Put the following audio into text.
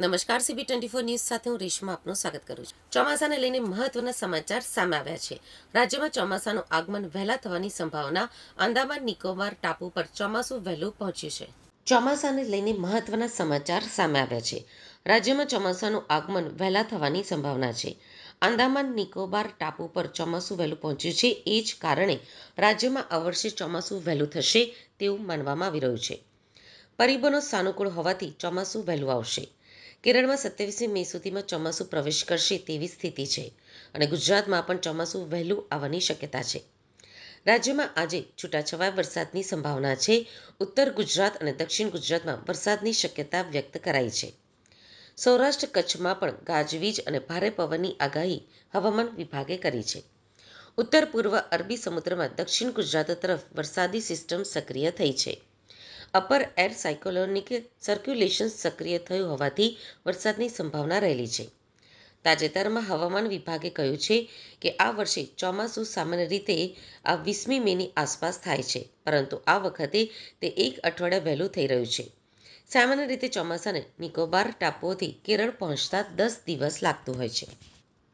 નમસ્કાર CB twenty four news સાથે હું રેશમા આપનું સ્વાગત કરું છું. ચોમાસાને લઈને મહત્વના સમાચાર સામે આવ્યા છે. રાજ્યમાં ચોમાસાનું આગમન વહેલા થવાની સંભાવના આંદામાન, નિકોબાર, ટાપુ પર ચોમાસું વહેલું પહોંચ્યું છે. ચોમાસાને લઈને મહત્વના સમાચાર સામે આવ્યા છે. રાજ્યમાં ચોમાસાનું આગમન વહેલા થવાની સંભાવના છે. આંદામાન, નિકોબાર ટાપુ પર ચોમાસું વહેલું પહોંચ્યું છે એ જ કારણે રાજ્યમાં આ વર્ષે ચોમાસું વહેલું થશે તેવું માનવામાં આવી રહ્યું છે. પરિબળો સાનુકૂળ હોવાથી ચોમાસું વહેલું આવશે. કેરળમાં સત્યાવીસમી મે સુધીમાં ચોમાસું પ્રવેશ કરશે તેવી સ્થિતિ છે અને ગુજરાતમાં પણ ચોમાસું વહેલું આવવાની શક્યતા છે. રાજ્યમાં આજે છૂટાછવાયા વરસાદની સંભાવના છે. ઉત્તર ગુજરાત અને દક્ષિણ ગુજરાતમાં વરસાદની શક્યતા વ્યક્ત કરાઈ છે. સૌરાષ્ટ્ર કચ્છમાં પણ ગાજવીજ અને ભારે પવનની આગાહી હવામાન વિભાગે કરી છે. ઉત્તર પૂર્વ અરબી સમુદ્રમાં દક્ષિણ ગુજરાત તરફ વરસાદી સિસ્ટમ સક્રિય થઈ છે. અપર એર સાયકોલોનિક સર્ક્યુલેશન સક્રિય થયું હોવાથી વરસાદની સંભાવના રહેલી છે. તાજેતરમાં હવામાન વિભાગે કહ્યું છે કે આ વર્ષે ચોમાસું સામાન્ય રીતે આ વીસમી મેની આસપાસ થાય છે, પરંતુ આ વખતે તે એક અઠવાડિયા વહેલું થઈ રહ્યું છે. સામાન્ય રીતે ચોમાસાને નિકોબાર ટાપુઓથી કેરળ પહોંચતા દસ દિવસ લાગતું હોય છે.